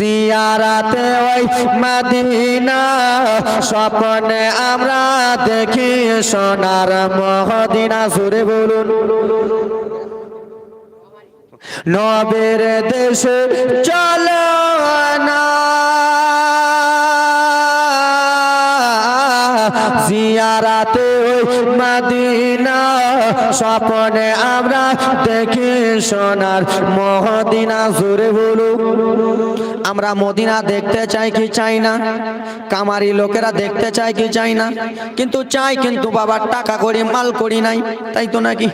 জিয়ারাতে ওই মদিনা স্বপ্নে আমরা দেখি সোনার মহদিনা সুরে বলুন। নবের দেশে চলো না। জিয়ারাতে মদিনা, স্বপ্নে আমরা দেখি সোনার মহদিনা জুড়ে বলু। আমরা মদিনা দেখতে চাই কি চাই না? কামারি লোকেরা দেখতে চায় কি চাই না? কিন্তু চাই, কিন্তু বাবার টাকা করি, মাল করি নাই, তাই তো নাকি?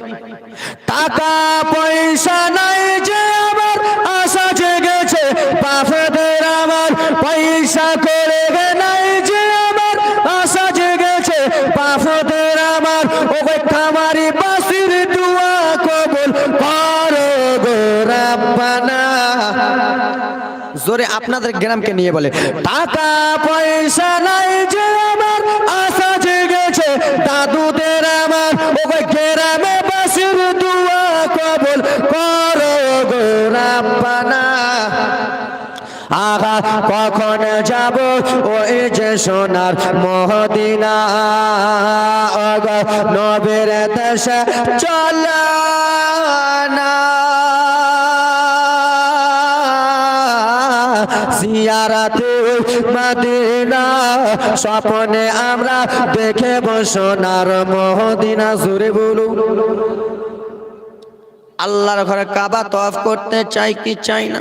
টাকা পয়সা নাই যে আমার আশা জেগেছে, বাপেদের আমার পয়সা করে গে নাই যে আমার আশা জেগেছে বাপেদের আমার ওই কামারি বাসির দুয়া কবুল জোরে আপনাদের গ্রামকে নিয়ে বলে, টাকা পয়সা নাই যে আমার, আশা জেগেছে দাদুদের আমার। ওই গ্রামে বাসির দুয়া কবল করো আগা কখন যাব? ওই যে সোনার মহদিনা। আগা নবের দেশে চল জিয়ারাতে মদিনা, স্বপ্নে আমরা দেখে সোনার মহদিনা। জুড়ে বলু। আল্লাহর ঘরে কাবা তফ করতে চাই কি চাই না?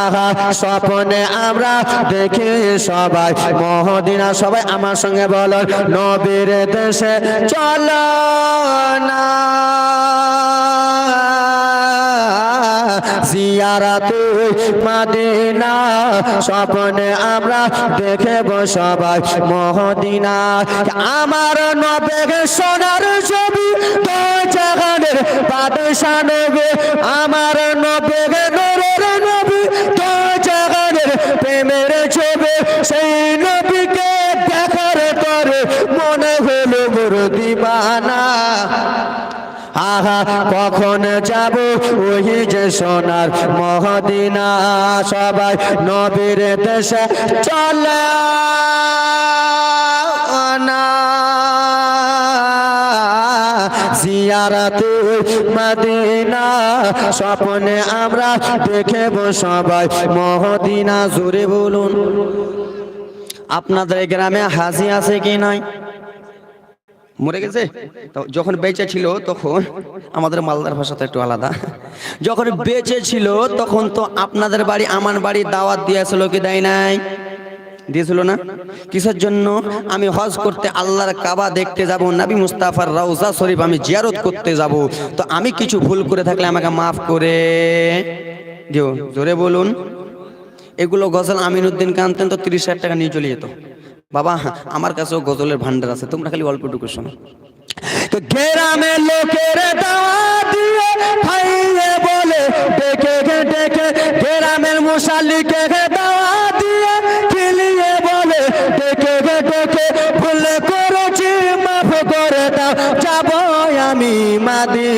আহা, স্বপ্নে আমরা দেখি সবাই, মহদিনা সবাই আমার সঙ্গে বল, নবীর দেশে চল না। জিয়ারাতে মাদিনা, স্বপ্নে আমরা দেখে সবাই, মহদিনা। আমার নবে সোনার ছবি তো জাগানের বাদশা নেবে। আমার নবে প্রেমের ছবি, সেই নবীকে দেখার পরে মনে হলো গুরু দিবানা। আহা, কখন যাব ওই যে সোনার মহদিনা? সবাই নবীর দেশে চলে না জিয়ারাতে আমরা দেখেব সবাই। মহদিনা জুড়ে বলুন। আপনাদের গ্রামে হাসি আছে কি নাই? মরে গেছে? যখন বেঁচে ছিল তখন আমাদের মালদার ভাষা তো একটু আলাদা। যখন বেঁচে ছিল তখন তো আপনাদের বাড়ি, আমার বাড়ি দাওয়াত দিয়েছিল কি দেয় নাই? দিয়েছিল না? কিসের জন্য? আমি হজ করতে আল্লাহর কাবা দেখতে যাব, নাবি মুস্তাফার রওজা শরীফ আমি জিয়ারত করতে যাব। তো আমি কিছু ভুল করে থাকলে আমাকে মাফ করে দিও। জোরে বলুন। এগুলো গজল আমিনুদ্দিন কানতেন তো তিরিশ হাজার টাকা নিয়ে চলে যেত। বাবা, আমার কাছেও গজলের ভান্ডার আছে, তোমরা খালি অল্পটুকু শোনো। তো গ্রামে লোকের দাওয়া দিয়ে ভাইয়ে বলে ডেকে গে ডেকে গ্রামের মশালিকে গে দাওয়া দিয়ে খিলিয়ে বলে ডেকে গে ডেকে ভুল